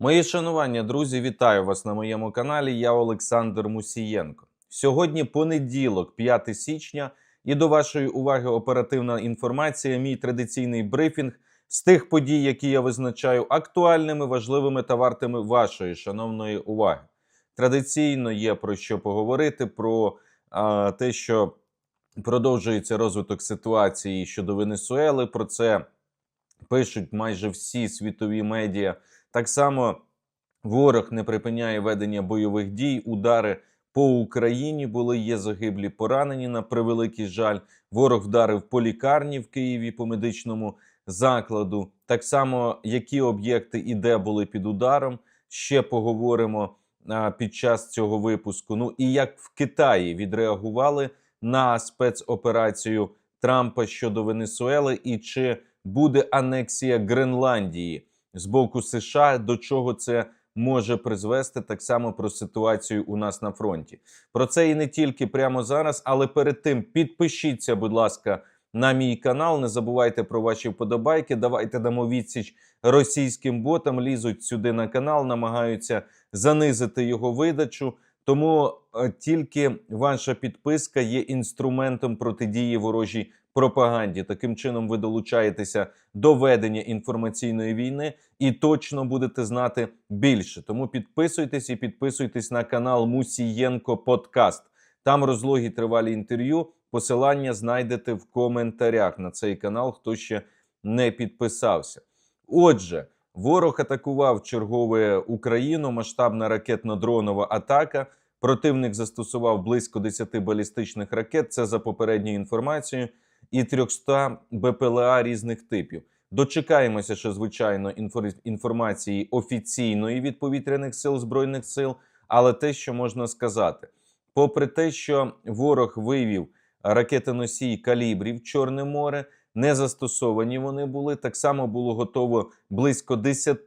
Мої шанування, друзі, вітаю вас на моєму каналі. Я Олександр Мусієнко. Сьогодні понеділок, 5 січня, і до вашої уваги оперативна інформація. Мій традиційний брифінг з тих подій, які я визначаю актуальними, важливими та вартими вашої шановної уваги. Традиційно є про що поговорити: про а, те, що продовжується розвиток ситуації щодо Венесуели. Про це пишуть майже всі світові медіа. Так само ворог не припиняє ведення бойових дій, удари по Україні були, є загиблі, поранені на превеликий жаль. Ворог вдарив по лікарні в Києві по медичному закладу. Так само, які об'єкти і де були під ударом. Ще поговоримо під час цього випуску. Ну і як в Китаї відреагували на спецоперацію Трампа щодо Венесуели, і чи буде анексія Гренландії з боку США, до чого це може призвести так само про ситуацію у нас на фронті. Про це і не тільки прямо зараз, але перед тим підпишіться, будь ласка, на мій канал. Не забувайте про ваші вподобайки. Давайте дамо відсіч російським ботам. Лізуть сюди на канал, намагаються занизити його видачу. Тому е, тільки ваша підписка є інструментом протидії ворожій пропаганді. Таким чином, ви долучаєтеся до ведення інформаційної війни і точно будете знати більше. Тому підписуйтесь і підписуйтесь на канал Мусієнко Подкаст. Там розлогі тривалі інтерв'ю. Посилання знайдете в коментарях на цей канал, хто ще не підписався. Отже, ворог атакував чергове Україну. Масштабна ракетно-дронова атака. Противник застосував близько 10 балістичних ракет. Це за попередньою інформацією, і 300 БПЛА різних типів. Дочекаємося, що звичайно інфор- інформації офіційної від повітряних сил збройних сил, але те, що можна сказати, попри те, що ворог вивів ракетоносій калібрів Чорне море, не застосовані вони були. Так само було готово близько 10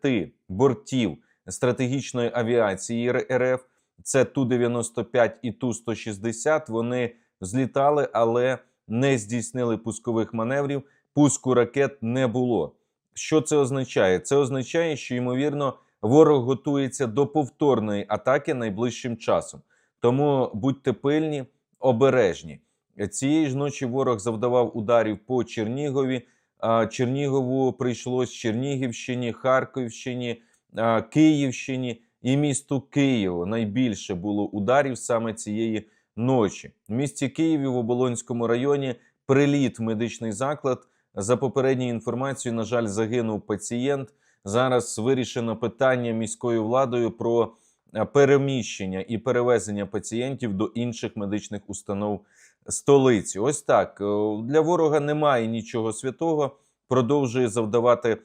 бортів стратегічної авіації РФ. Це Ту-95 і Ту-160. Вони злітали, але не здійснили пускових маневрів. Пуску ракет не було. Що це означає? Це означає, що ймовірно ворог готується до повторної атаки найближчим часом. Тому будьте пильні, обережні. Цієї ж ночі ворог завдавав ударів по Чернігові. Чернігову прийшлось Чернігівщині, Харківщині, Київщині і місту Києву. Найбільше було ударів саме цієї ночі. В місті Києві в Оболонському районі приліт медичний заклад. За попередньою інформацією, на жаль, загинув пацієнт. Зараз вирішено питання міською владою про е, переміщення і перевезення пацієнтів до інших медичних установ столиці. Ось так Е, для ворога немає нічого святого. Продовжує завдавати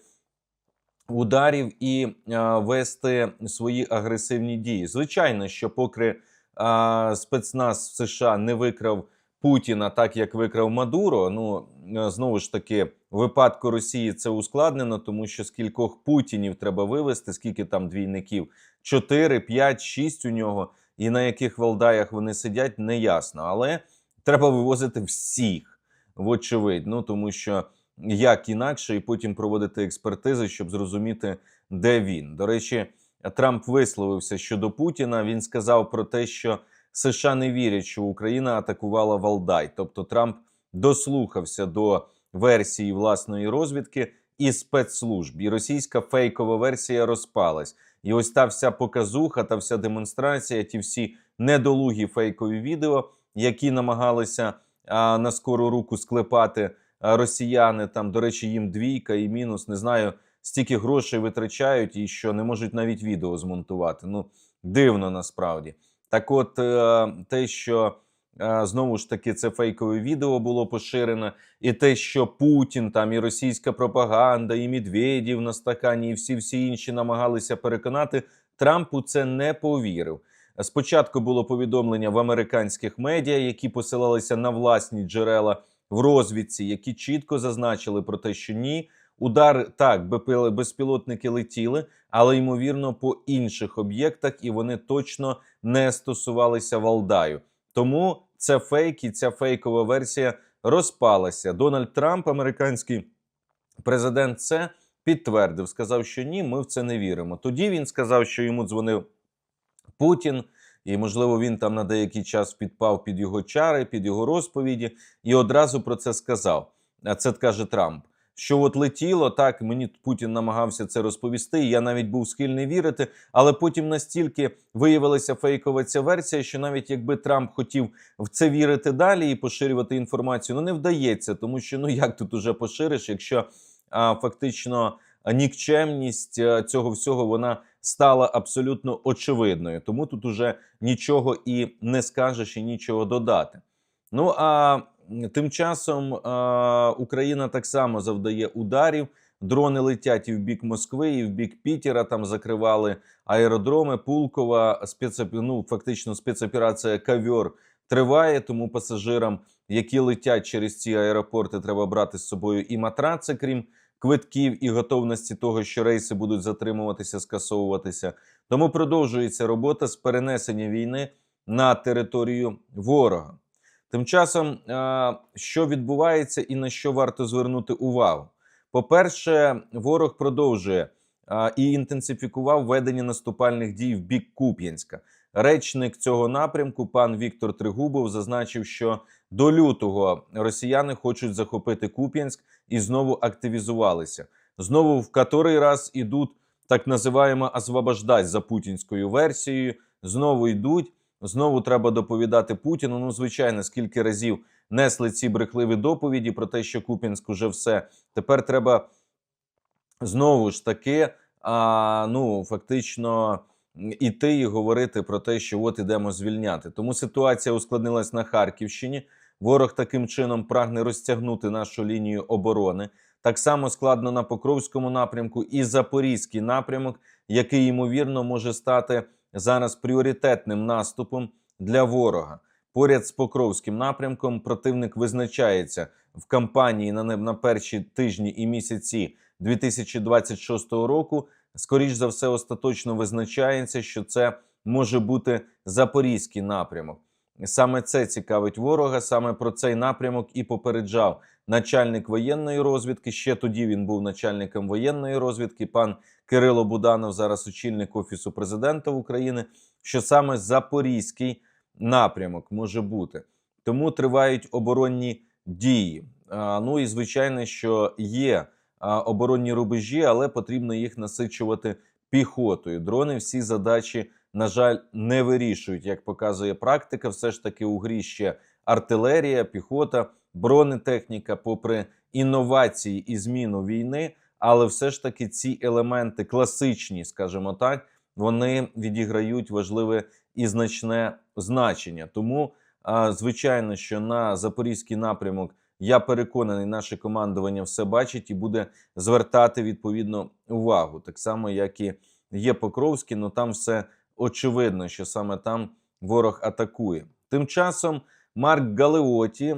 ударів і е, вести свої агресивні дії. Звичайно, що поки е, спецназ США не викрав Путіна, так як викрав Мадуро. Ну е, знову ж таки, випадку Росії це ускладнено, тому що скількох Путінів треба вивести, скільки там двійників 4, 5, 6 у нього, і на яких валдаях вони сидять, не ясно. Але треба вивозити всіх, вочевидь. Ну тому що як інакше, і потім проводити експертизи, щоб зрозуміти, де він. До речі, Трамп висловився щодо Путіна. Він сказав про те, що США не вірять, що Україна атакувала Валдай. Тобто Трамп дослухався до версії власної розвідки і спецслужб. І російська фейкова версія розпалась. І ось та вся показуха, та вся демонстрація, ті всі недолугі фейкові відео, які намагалися а, на скору руку склепати росіяни. Там, до речі, їм двійка і мінус. Не знаю, стільки грошей витрачають і що не можуть навіть відео змонтувати. Ну дивно насправді. Так, от е, те, що е, знову ж таки це фейкове відео було поширено, і те, що Путін там і російська пропаганда, і Медведєв на стакані, і всі всі інші намагалися переконати, Трамп у це не повірив. Спочатку було повідомлення в американських медіа, які посилалися на власні джерела в розвідці, які чітко зазначили про те, що ні, удар так, безпілотники летіли, але ймовірно по інших об'єктах, і вони точно не стосувалися Валдаю. Тому це фейк і ця фейкова версія розпалася. Дональд Трамп, американський президент, це підтвердив, сказав, що ні, ми в це не віримо. Тоді він сказав, що йому дзвонив Путін, і, можливо, він там на деякий час підпав під його чари, під його розповіді, і одразу про це сказав. А це каже Трамп. Що от летіло, так мені Путін намагався це розповісти. Я навіть був схильний вірити, але потім настільки виявилася фейкова ця версія, що навіть якби Трамп хотів в це вірити далі і поширювати інформацію, ну не вдається, тому що ну як тут уже пошириш, якщо а, фактично нікчемність цього всього вона стала абсолютно очевидною. Тому тут уже нічого і не скажеш, і нічого додати. Ну а тим часом Україна так само завдає ударів. Дрони летять і в бік Москви, і в бік Пітера. Там закривали аеродроми. Пулкова спецоп... ну, фактично спецоперація Кавьор триває. Тому пасажирам, які летять через ці аеропорти, треба брати з собою і матраци, крім квитків і готовності того, що рейси будуть затримуватися, скасовуватися. Тому продовжується робота з перенесення війни на територію ворога. Тим часом, е, що відбувається і на що варто звернути увагу? По-перше, ворог продовжує е, і інтенсифікував ведення наступальних дій в бік Куп'янська. Речник цього напрямку, пан Віктор Тригубов, зазначив, що до лютого росіяни хочуть захопити Куп'янськ і знову активізувалися. Знову в котрий раз ідуть так називаємо освобождать за путінською версією. Знову йдуть. Знову треба доповідати Путіну. Ну, звичайно, скільки разів несли ці брехливі доповіді про те, що Купінськ уже все. Тепер треба знову ж таки, а, ну фактично іти і говорити про те, що от ідемо звільняти. Тому ситуація ускладнилась на Харківщині. Ворог таким чином прагне розтягнути нашу лінію оборони. Так само складно на Покровському напрямку і Запорізький напрямок, який ймовірно може стати зараз пріоритетним наступом для ворога. Поряд з Покровським напрямком противник визначається в кампанії на на перші тижні і місяці 2026 року. Скоріш за все, остаточно визначається, що це може бути запорізький напрямок. Саме це цікавить ворога. Саме про цей напрямок і попереджав начальник воєнної розвідки. Ще тоді він був начальником воєнної розвідки. Пан Кирило Буданов, зараз очільник офісу президента України. Що саме запорізький напрямок може бути, тому тривають оборонні дії. А, ну і звичайно, що є а, оборонні рубежі, але потрібно їх насичувати піхотою. Дрони всі задачі на жаль, не вирішують, як показує практика. Все ж таки у грі ще артилерія, піхота, бронетехніка, попри інновації і зміну війни. Але все ж таки ці елементи класичні, скажімо так, вони відіграють важливе і значне значення. Тому, звичайно, що на запорізький напрямок я переконаний, наше командування все бачить і буде звертати відповідно увагу, так само, як і є Покровський, але там все очевидно, що саме там ворог атакує. Тим часом Марк Галеоті,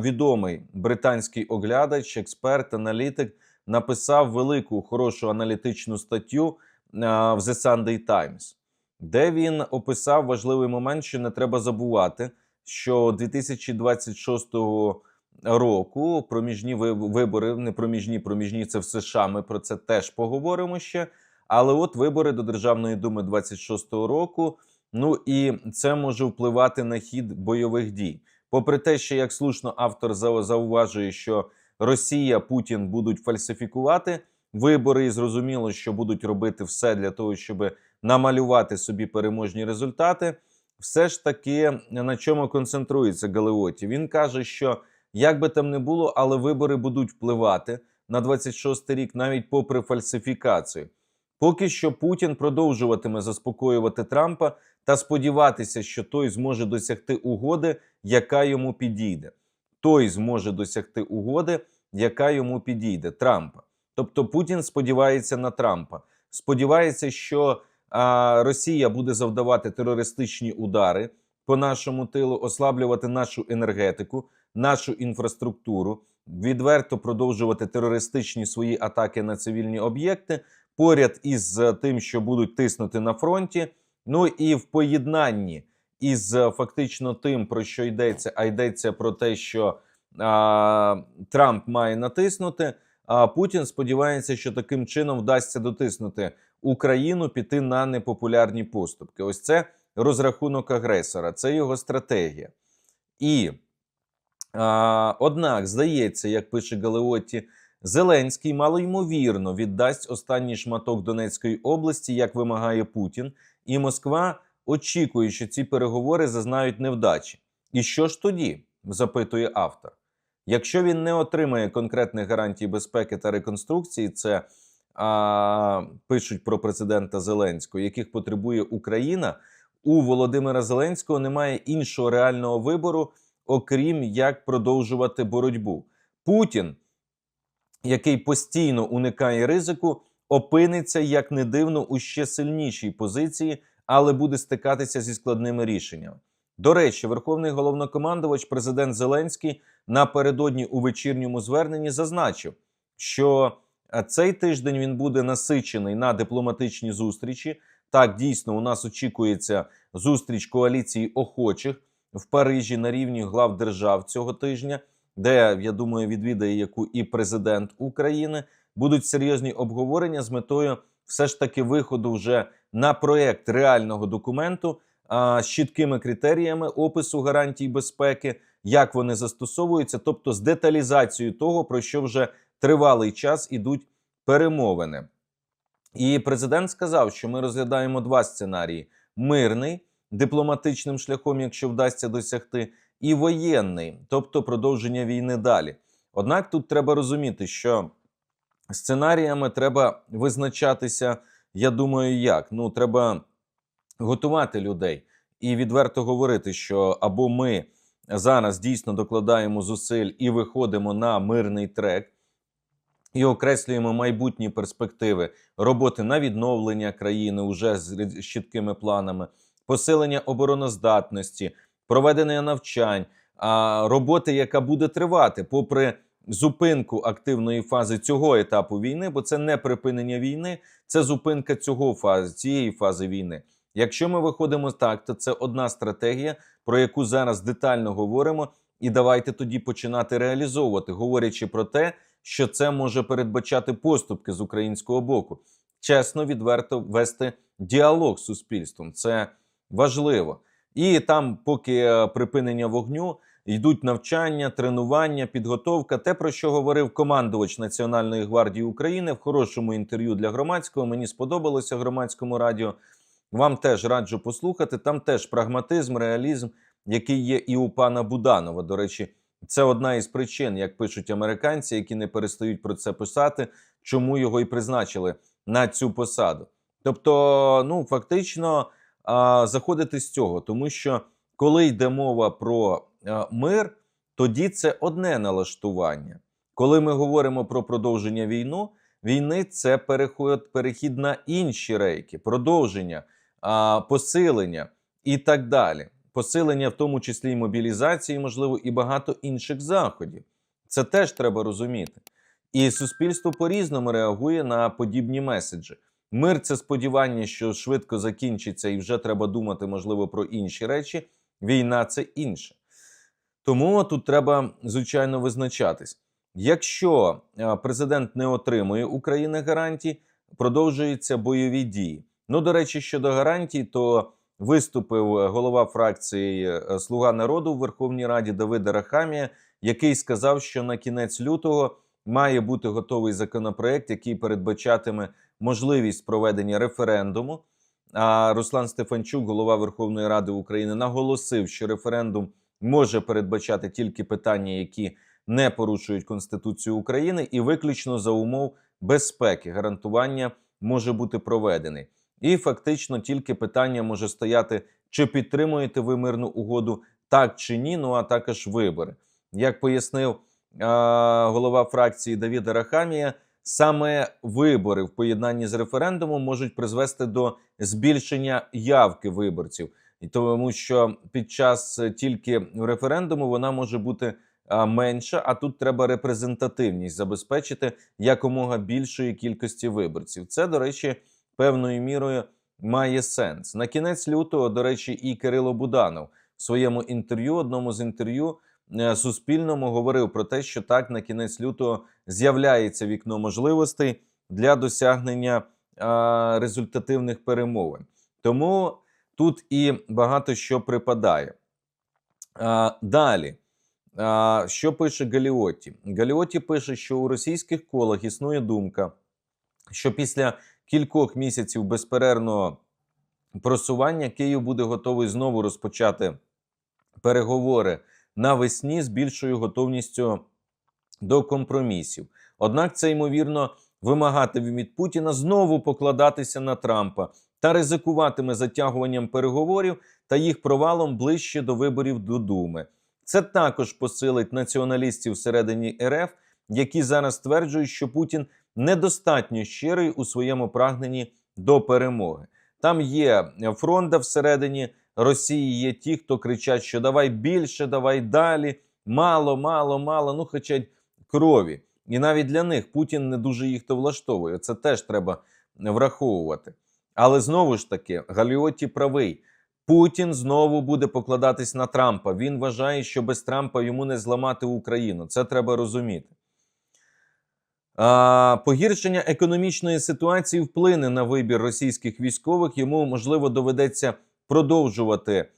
відомий британський оглядач, експерт, аналітик, написав велику хорошу аналітичну статтю в The Sunday Times, де він описав важливий момент, що не треба забувати, що 2026 року проміжні вибори, не проміжні, проміжні це в США. Ми про це теж поговоримо ще. Але от вибори до Державної думи 26-го року. Ну і це може впливати на хід бойових дій. Попри те, що як слушно автор зауважує, що Росія Путін будуть фальсифікувати вибори, і зрозуміло, що будуть робити все для того, щоб намалювати собі переможні результати. Все ж таки на чому концентрується Галеоті? Він каже, що як би там не було, але вибори будуть впливати на 26 рік, навіть попри фальсифікацію. Поки що Путін продовжуватиме заспокоювати Трампа та сподіватися, що той зможе досягти угоди, яка йому підійде. Той зможе досягти угоди, яка йому підійде Трампа. Тобто Путін сподівається на Трампа. Сподівається, що а, Росія буде завдавати терористичні удари по нашому тилу, ослаблювати нашу енергетику, нашу інфраструктуру, відверто продовжувати терористичні свої атаки на цивільні об'єкти поряд із е, тим, що будуть тиснути на фронті. Ну і в поєднанні із е, фактично тим, про що йдеться, а йдеться про те, що а, Трамп має натиснути. А Путін сподівається, що таким чином вдасться дотиснути Україну піти на непопулярні поступки. Ось це розрахунок агресора, це його стратегія. І а, однак, здається, як пише Галеотті, Зеленський малоймовірно віддасть останній шматок Донецької області, як вимагає Путін, і Москва очікує, що ці переговори зазнають невдачі. І що ж тоді? запитує автор. Якщо він не отримає конкретних гарантій безпеки та реконструкції, це а, пишуть про президента Зеленського, яких потребує Україна, у Володимира Зеленського немає іншого реального вибору, окрім як продовжувати боротьбу. Путін, який постійно уникає ризику, опиниться як не дивно у ще сильнішій позиції, але буде стикатися зі складними рішеннями. До речі, верховний головнокомандувач президент Зеленський напередодні у вечірньому зверненні зазначив, що е, цей тиждень він буде насичений на дипломатичні зустрічі. Так, дійсно, у нас очікується зустріч коаліції охочих в Парижі на рівні глав держав цього тижня, де я думаю, відвідає яку і президент України. Будуть серйозні обговорення з метою все ж таки виходу вже на проект реального документу з чіткими критеріями опису гарантій безпеки, як вони застосовуються, тобто з деталізацією того, про що вже тривалий час ідуть перемовини. І президент сказав, що ми розглядаємо два сценарії: мирний дипломатичним шляхом, якщо вдасться досягти, і воєнний, тобто продовження війни далі. Однак тут треба розуміти, що сценаріями треба визначатися. Я думаю, як ну треба готувати людей і відверто говорити, що або ми зараз дійсно докладаємо зусиль і виходимо на мирний трек. І окреслюємо майбутні перспективи роботи на відновлення країни уже з чіткими планами, посилення обороноздатності, проведення навчань, роботи, яка буде тривати, попри зупинку активної фази цього етапу війни, бо це не припинення війни, це зупинка цього фази, цієї фази війни. Якщо ми виходимо так, то це одна стратегія, про яку зараз детально говоримо, і давайте тоді починати реалізовувати, говорячи про те, що це може передбачати поступки з українського боку, чесно, відверто вести діалог з суспільством. Це важливо. І там, поки е, припинення вогню, йдуть навчання, тренування, підготовка. Те, про що говорив командувач Національної гвардії України в хорошому інтерв'ю для громадського. Мені сподобалося громадському радіо. Вам теж раджу послухати. Там теж прагматизм, реалізм, який є і у пана Буданова. До речі, це одна із причин, як пишуть американці, які не перестають про це писати, чому його і призначили на цю посаду. Тобто, ну фактично а, заходити з цього, тому що коли йде мова про а, мир, тоді це одне налаштування. Коли ми говоримо про продовження війну, війни це переход, перехід на інші рейки, продовження, а, посилення і так далі посилення, в тому числі і мобілізації, можливо, і багато інших заходів. Це теж треба розуміти. І суспільство по-різному реагує на подібні меседжі. Мир це сподівання, що швидко закінчиться, і вже треба думати, можливо, про інші речі. Війна це інше. Тому тут треба, звичайно, визначатись. Якщо президент не отримує України гарантій, продовжуються бойові дії. Ну, до речі, щодо гарантій, то виступив е, голова фракції е, Слуга народу в Верховній Раді Давида Рахамія, який сказав, що на кінець лютого має бути готовий законопроект, який передбачатиме можливість проведення референдуму. А Руслан Стефанчук, голова Верховної Ради України, наголосив, що референдум може передбачати тільки питання, які не порушують Конституцію України, і виключно за умов безпеки гарантування може бути проведений. І фактично тільки питання може стояти, чи підтримуєте ви мирну угоду так чи ні. Ну а також вибори. Як пояснив а, голова фракції Давіда Рахамія, саме вибори в поєднанні з референдумом можуть призвести до збільшення явки виборців, і тому, що під час тільки референдуму вона може бути менша, а тут треба репрезентативність забезпечити якомога більшої кількості виборців. Це до речі певною мірою має сенс. На кінець лютого, до речі, і Кирило Буданов в своєму інтерв'ю, одному з інтерв'ю, е, Суспільному говорив про те, що так на кінець лютого з'являється вікно можливостей для досягнення результативних перемовин. Тому тут і багато що припадає. Далі. Що пише Галіоті? Галіоті пише, що у російських колах існує думка, що після кількох місяців безперервного просування Київ буде готовий знову розпочати переговори навесні з більшою готовністю до компромісів. Однак це ймовірно вимагатиме від Путіна знову покладатися на Трампа та ризикуватиме затягуванням переговорів та їх провалом ближче до виборів до Думи. Це також посилить націоналістів всередині РФ, які зараз стверджують, що Путін недостатньо щирий у своєму прагненні до перемоги. Там є фронта всередині Росії, є ті, хто кричать, що давай більше, давай далі, мало, мало, мало. Ну, хочуть крові. І навіть для них Путін не дуже їх то влаштовує. Це теж треба враховувати. Але знову ж таки, Галіоті правий. Путін знову буде покладатись на Трампа. Він вважає, що без Трампа йому не зламати Україну. Це треба розуміти. А, погіршення економічної ситуації вплине на вибір російських військових. Йому можливо доведеться продовжувати.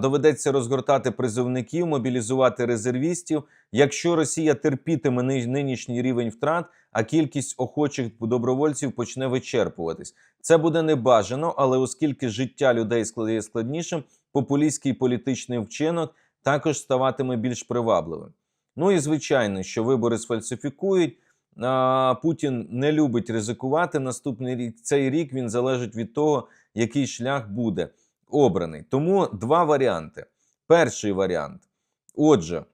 Доведеться розгортати призовників, мобілізувати резервістів. Якщо Росія терпітиме нинішній рівень втрат, а кількість охочих добровольців почне вичерпуватись. Це буде небажано, але оскільки життя людей складає складнішим, популістський політичний вчинок також ставатиме більш привабливим. Ну і звичайно, що вибори сфальсифікують. Путін не любить ризикувати. Наступний рік цей рік він залежить від того, який шлях буде обраний. Тому два варіанти. Перший варіант. Отже,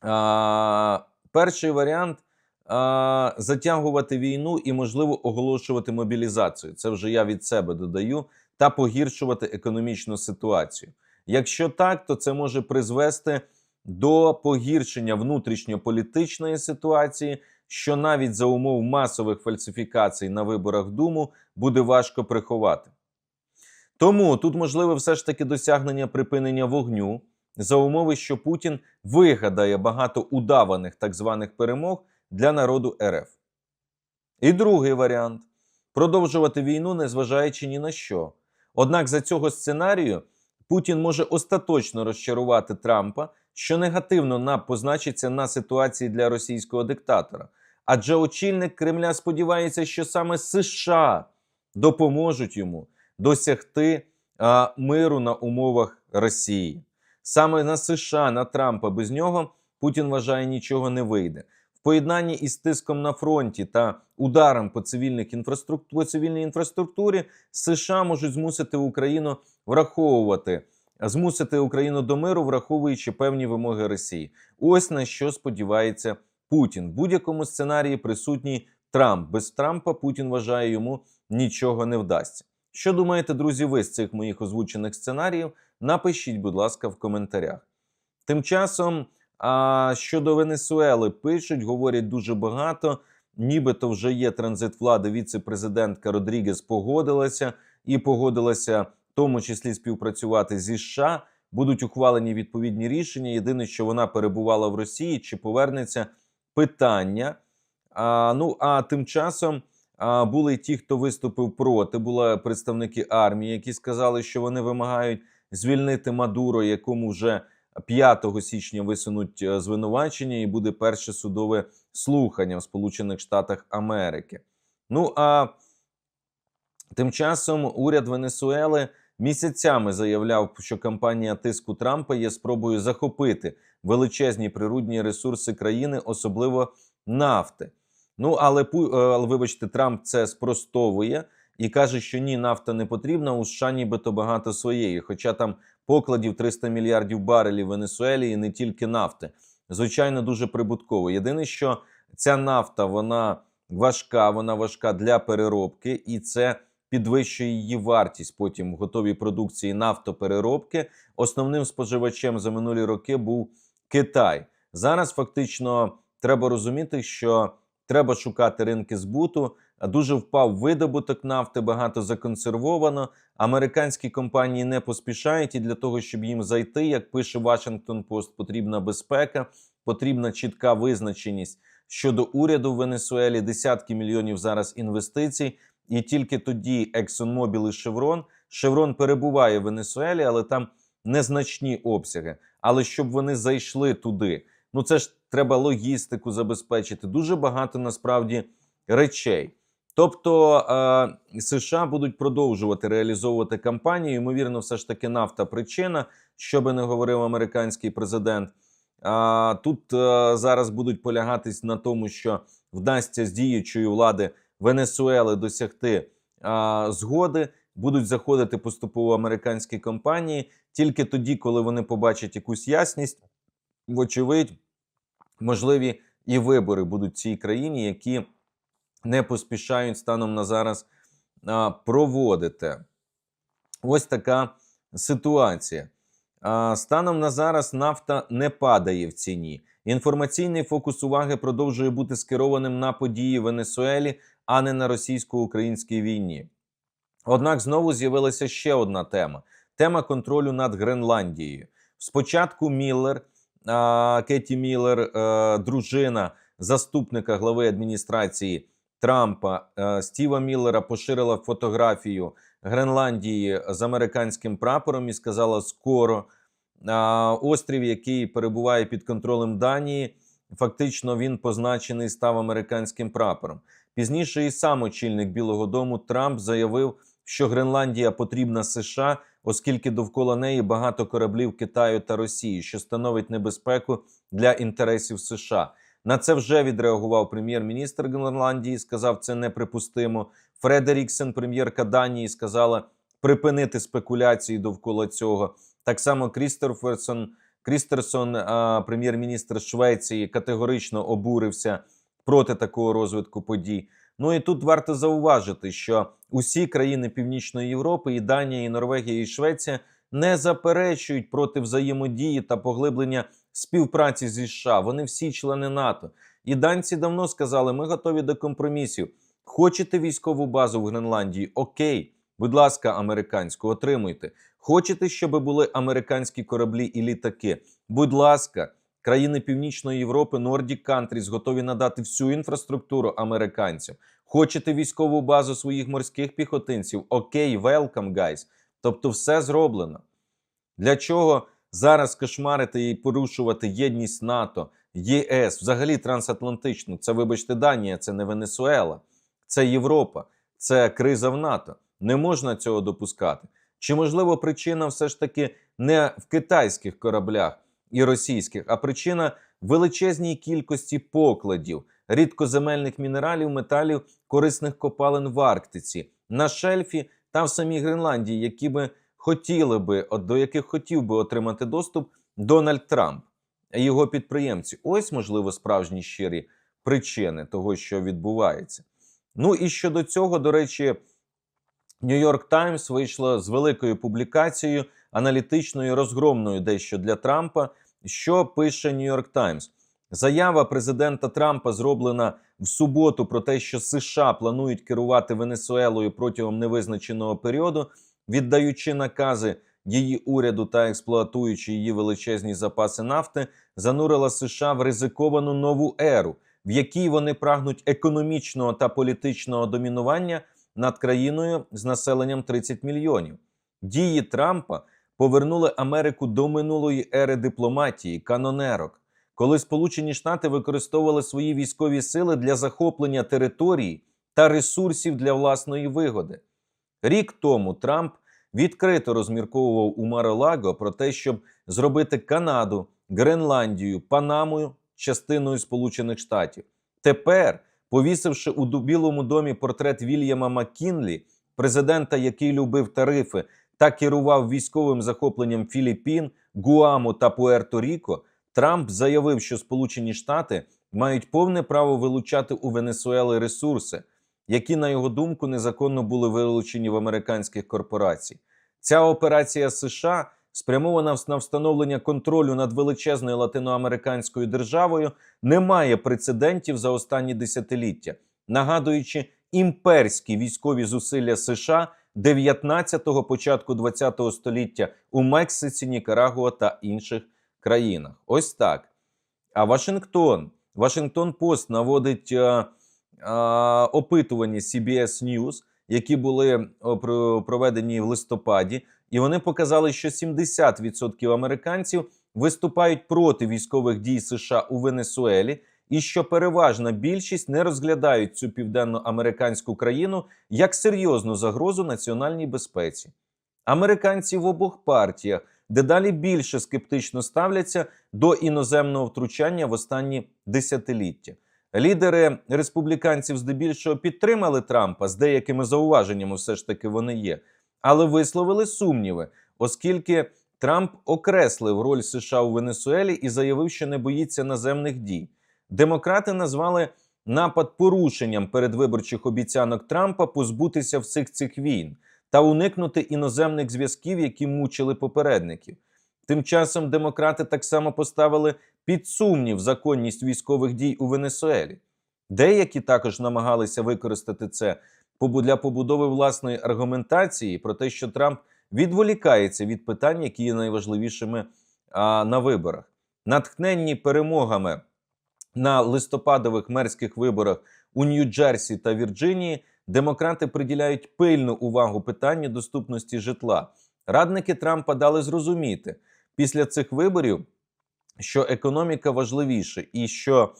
а, перший варіант а, затягувати війну і, можливо, оголошувати мобілізацію. Це вже я від себе додаю, та погіршувати економічну ситуацію. Якщо так, то це може призвести до погіршення внутрішньополітичної ситуації, що навіть за умов масових фальсифікацій на виборах Думу буде важко приховати. Тому тут можливе все ж таки досягнення припинення вогню за умови, що Путін вигадає багато удаваних так званих перемог для народу РФ. І другий варіант продовжувати війну, незважаючи ні на що. Однак за цього сценарію Путін може остаточно розчарувати Трампа, що негативно позначиться на ситуації для російського диктатора. Адже очільник Кремля сподівається, що саме США допоможуть йому досягти а, миру на умовах Росії. Саме на США, на Трампа без нього Путін вважає, нічого не вийде. В поєднанні із тиском на фронті та ударом по цивільних інфраструкту... по цивільній інфраструктурі США можуть змусити Україну враховувати, змусити Україну до миру, враховуючи певні вимоги Росії. Ось на що сподівається Путін. В будь-якому сценарії присутній Трамп. Без Трампа Путін вважає, йому нічого не вдасться. Що думаєте, друзі, ви з цих моїх озвучених сценаріїв? Напишіть, будь ласка, в коментарях. Тим часом, а, щодо Венесуели, пишуть, говорять дуже багато. Нібито вже є транзит влади. Віце-президентка Родрігес погодилася і погодилася, в тому числі співпрацювати зі США. Будуть ухвалені відповідні рішення. Єдине, що вона перебувала в Росії, чи повернеться питання. А, ну а тим часом а, були й ті, хто виступив проти. Були представники армії, які сказали, що вони вимагають звільнити Мадуро, якому вже 5 січня висунуть е, звинувачення, і буде перше судове слухання в Сполучених Штатах Америки. Ну а тим часом уряд Венесуели місяцями заявляв, що кампанія тиску Трампа є спробою захопити величезні природні ресурси країни, особливо нафти. Ну але е, але, вибачте, Трамп це спростовує і каже, що ні, нафта не потрібна. У США нібито багато своєї. Хоча там покладів 300 мільярдів барелів в Венесуелі і не тільки нафти. Звичайно, дуже прибутково. Єдине, що ця нафта вона важка, вона важка для переробки, і це підвищує її вартість потім в готовій продукції нафтопереробки. Основним споживачем за минулі роки був Китай. Зараз фактично треба розуміти, що треба шукати ринки збуту. Дуже впав видобуток нафти, багато законсервовано. Американські компанії не поспішають, і для того, щоб їм зайти, як пише Washington Post, потрібна безпека, потрібна чітка визначеність щодо уряду в Венесуелі. Десятки мільйонів зараз інвестицій, і тільки тоді ExxonMobil і Chevron. Chevron перебуває в Венесуелі, але там незначні обсяги. Але щоб вони зайшли туди, ну це ж треба логістику забезпечити. Дуже багато насправді речей. Тобто е, США будуть продовжувати реалізовувати кампанію. Ймовірно, все ж таки нафта причина, що би не говорив американський президент. Тут е, зараз будуть полягатись на тому, що вдасться з діючої влади Венесуели досягти а, згоди. Будуть заходити поступово американські компанії тільки тоді, коли вони побачать якусь ясність. Вочевидь, можливі і вибори будуть в цій країні, які не поспішають станом на зараз проводити. Ось така ситуація. Станом на зараз нафта не падає в ціні. Інформаційний фокус уваги продовжує бути скерованим на події в Венесуелі, а не на російсько-українській війні. Однак знову з'явилася ще одна тема: тема контролю над Гренландією. Спочатку Міллер, Кеті Міллер, дружина заступника глави адміністрації Трампа Стіва Міллера, поширила фотографію Гренландії з американським прапором і сказала: скоро острів, який перебуває під контролем Данії, фактично він позначений став американським прапором. Пізніше і сам очільник Білого Дому Трамп заявив, що Гренландія потрібна США, оскільки довкола неї багато кораблів Китаю та Росії, що становить небезпеку для інтересів США. На це вже відреагував прем'єр-міністр Гренландії. Сказав, це неприпустимо. Фредеріксен, прем'єрка Данії, сказала припинити спекуляції довкола цього. Так само Крістерферсон, Крістерсон, прем'єр-міністр Швеції, категорично обурився проти такого розвитку подій. Ну і тут варто зауважити, що усі країни Північної Європи, і Данія, і Норвегія, і Швеція не заперечують проти взаємодії та поглиблення співпраці зі США. Вони всі члени НАТО. І данці давно сказали: ми готові до компромісів. Хочете військову базу в Гренландії? Окей, будь ласка, американську, отримуйте. Хочете, щоб були американські кораблі і літаки? Будь ласка, країни Північної Європи, Nordic Countries готові надати всю інфраструктуру американцям. Хочете військову базу своїх морських піхотинців? Окей, welcome, guys. Тобто, все зроблено. Для чого зараз кошмарити і порушувати єдність НАТО, ЄС, взагалі трансатлантичну? Це, вибачте, Данія, це не Венесуела, це Європа, це криза в НАТО. Не можна цього допускати. Чи можливо причина все ж таки не в китайських кораблях і російських, а причина величезній кількості покладів, рідкоземельних мінералів, металів, корисних копалин в Арктиці, на шельфі та в самій Гренландії, які би хотіли би, до яких хотів би отримати доступ Дональд Трамп і його підприємці. Ось можливо справжні щирі причини того, що відбувається. Ну і щодо цього, до речі. Нью-Йорк Таймс вийшла з великою публікацією, аналітичною, розгромною дещо для Трампа. Що пише Нью-Йорк Таймс? Заява президента Трампа зроблена в суботу про те, що США планують керувати Венесуелою протягом невизначеного періоду, віддаючи накази її уряду та експлуатуючи її величезні запаси нафти, занурила США в ризиковану нову еру, в якій вони прагнуть економічного та політичного домінування над країною з населенням 30 мільйонів. Дії Трампа повернули Америку до минулої ери дипломатії, канонерок, коли Сполучені Штати використовували свої військові сили для захоплення території та ресурсів для власної вигоди. Рік тому Трамп відкрито розмірковував у Маролаго про те, щоб зробити Канаду, Гренландію, Панамою частиною Сполучених Штатів. Тепер повісивши у Білому домі портрет Вільяма Маккінлі, президента, який любив тарифи та керував військовим захопленням Філіппін, Гуаму та Пуерто-Ріко, Трамп заявив, що Сполучені Штати мають повне право вилучати у Венесуели ресурси, які, на його думку, незаконно були вилучені в американських корпорацій. Ця операція США спрямована на встановлення контролю над величезною латиноамериканською державою, не має прецедентів за останні десятиліття, нагадуючи імперські військові зусилля США 19-го, початку 20-го століття у Мексиці, Нікарагуа та інших країнах. Ось так. А Вашингтон, Вашингтон Пост наводить е, е, опитування CBS News, які були е, проведені в листопаді, і вони показали, що 70% американців виступають проти військових дій США у Венесуелі, і що переважна більшість не розглядають цю південноамериканську країну як серйозну загрозу національній безпеці. Американці в обох партіях дедалі більше скептично ставляться до іноземного втручання в останні десятиліття. Лідери республіканців здебільшого підтримали Трампа з деякими зауваженнями, все ж таки вони є, але висловили сумніви, оскільки Трамп окреслив роль США у Венесуелі і заявив, що не боїться наземних дій. Демократи назвали напад порушенням передвиборчих обіцянок Трампа позбутися всіх цих війн та уникнути іноземних зв'язків, які мучили попередників. Тим часом демократи так само поставили під сумнів законність військових дій у Венесуелі. Деякі також намагалися використати це для побудови власної аргументації про те, що Трамп відволікається від питань, які є найважливішими а, на виборах. Натхненні перемогами на листопадових мерських виборах у Нью-Джерсі та Вірджинії демократи приділяють пильну увагу питанню доступності житла. Радники Трампа дали зрозуміти після цих виборів, що економіка важливіше і що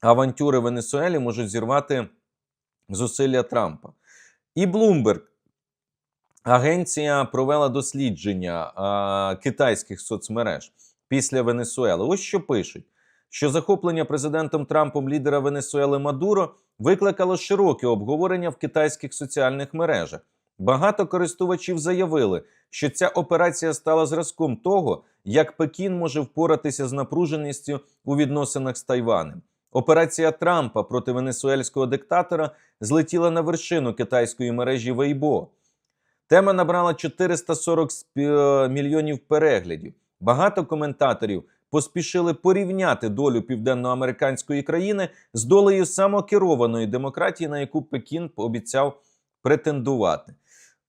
авантюри Венесуелі можуть зірвати зусилля Трампа. І Блумберг. Агенція провела дослідження а, китайських соцмереж після Венесуели. Ось що пишуть: що захоплення президентом Трампом лідера Венесуели Мадуро викликало широке обговорення в китайських соціальних мережах. Багато користувачів заявили, що ця операція стала зразком того, як Пекін може впоратися з напруженістю у відносинах з Тайванем. Операція Трампа проти венесуельського диктатора злетіла на вершину китайської мережі Weibo. Тема набрала 440 спі- мільйонів переглядів. Багато коментаторів поспішили порівняти долю південноамериканської країни з долею самокерованої демократії, на яку Пекін пообіцяв претендувати.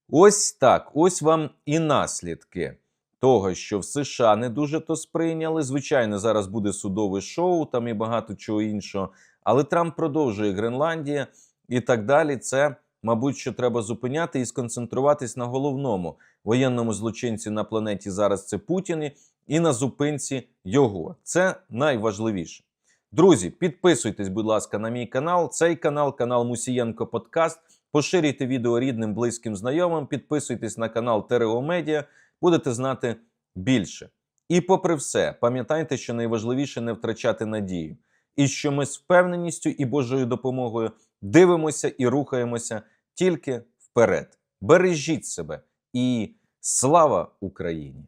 Ось так, ось вам і наслідки того, що в США не дуже то сприйняли. Звичайно, зараз буде судове шоу, там і багато чого іншого. Але Трамп продовжує Гренландія і так далі. Це, мабуть, що треба зупиняти і сконцентруватись на головному воєнному злочинці на планеті зараз це Путін і на зупинці його. Це найважливіше. Друзі, підписуйтесь, будь ласка, на мій канал. Цей канал, канал Мусієнко Подкаст. Поширюйте відео рідним, близьким, знайомим. Підписуйтесь на канал ТРО Медіа, будете знати більше. І попри все, пам'ятайте, що найважливіше не втрачати надію, і що ми з впевненістю і Божою допомогою дивимося і рухаємося тільки вперед. Бережіть себе і Слава Україні!